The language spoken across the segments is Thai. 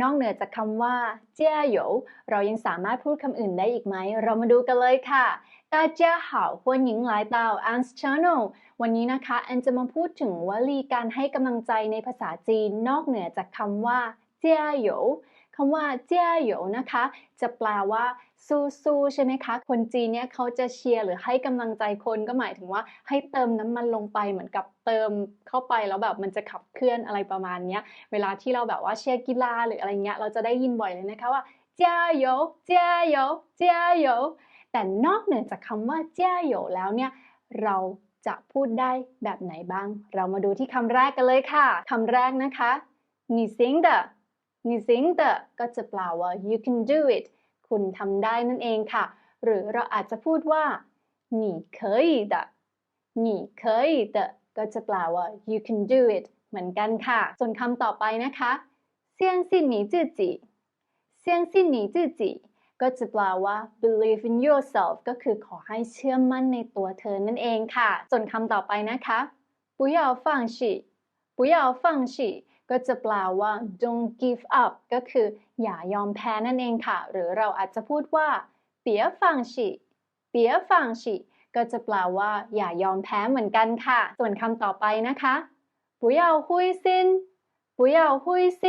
นอกเหนือจากคำว่าเจียหยวเรายังสามารถพูดคำอื่นได้อีกไหม เรามาดูกันเลยค่ะ大家好欢迎来到 Anne's Channel วันนี้นะคะแอนจะมาพูดถึงวลีการให้กำลังใจในภาษาจีน นอกเหนือจากคำว่าเจียหยวคำว่าเจียหยวนะคะ จะแปลว่า สู้ๆใช่ไหมคะ คนจีนเนี่ยเขาจะเชียร์หรือให้กำลังใจคนก็หมายถึงว่าให้เติมน้ำมันลงไปเหมือนกับเติมเข้าไปแล้วแบบมันจะขับเคลื่อนอะไรประมาณเนี้ย เวลาที่เราแบบว่าเชียร์กีฬาหรืออะไรเงี้ยเราจะได้ยินบ่อยเลยนะคะว่า加油加油加油แต่นอกเหนือจากคำว่า加油แล้วเนี่ยเราจะพูดได้แบบไหนบ้าง เรามาดูที่คำแรกกันเลยค่ะคำแรกนะคะ你行的你行的ก็จะแปลว่า you can do it คุณทำได้นั่นเองค่ะ หรือเราอาจจะพูดว่า你可以的你可以的ก็จะแปลว่า you can do it เหมือนกันค่ะ ส่วนคำต่อไปนะคะ相信你自己相信你自己ก็จะแปลว่า believe in yourself ก็คือขอให้เชื่อมั่นในตัวเธอนั่นเองค่ะ ส่วนคำต่อไปนะคะ不要放弃不要放弃 ก็จะแปลว่า don't give up ก็คืออย่ายอมแพ้นั่นเองค่ะ หรือเราอาจจะพูดว่า别放弃别放弃ก็จะแปลว่า อย่ายอมแพ้เหมือนกันค่ะ ส่วนคำต่อไปนะคะ不要灰心不要灰心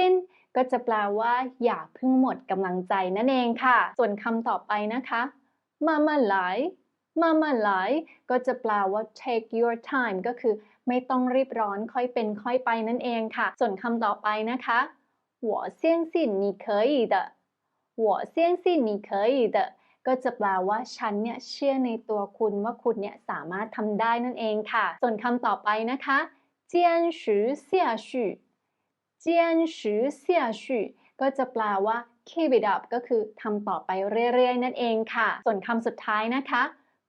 ก็จะแปลว่า อย่าเพิ่งหมดกำลังใจนั่นเองค่ะ ส่วนคำต่อไปนะคะมามาไหล มามาไหลก็จะแปลว่า take your time ก็คือไม่ต้องรีบร้อนค่อยเป็นค่อยไปนั่นเองค่ะ ส่วนคำต่อไปนะคะ我相信你可以的我相信你可以的ก็จะแปลว่าฉันเนี่ยเชื่อในตัวคุณว่าคุณเนี่ยสามารถทำได้นั่นเองค่ะ ส่วนคำต่อไปนะคะ坚持下去坚持下去ก็จะแปลว่า keep it up ก็คือทำต่อไปเรื่อยๆ นั่นเองค่ะ ส่วนคำสุดท้ายนะคะ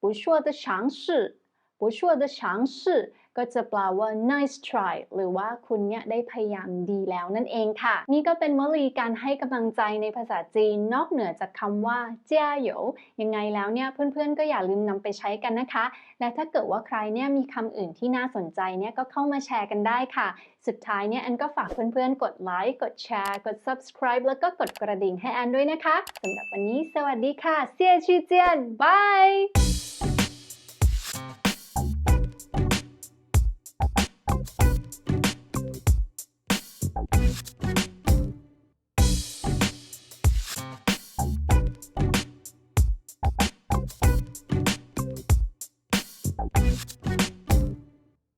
不错的尝试不错的尝试ก็จะแปลว่า nice try หรือว่าคุณเนี่ยได้พยายามดีแล้วนั่นเองค่ะ นี่ก็เป็นวลีการให้กำลังใจในภาษาจีน นอกเหนือจากคำว่าเจ้าหยวยังไงแล้วเนี่ยเพื่อนๆก็อย่าลืมนำไปใช้กันนะคะ และถ้าเกิดว่าใครเนี่ยมีคำอื่นที่น่าสนใจเนี่ยก็เข้ามาแชร์กันได้ค่ะ สุดท้ายเนี่ยแอนก็ฝากเพื่อนๆ กดไลค์กดแชร์กด subscribe แล้วก็กดกระดิ่งให้แอนด้วยนะคะสำหรับวันนี้สวัสดีค่ะเซียชีเจียนบาย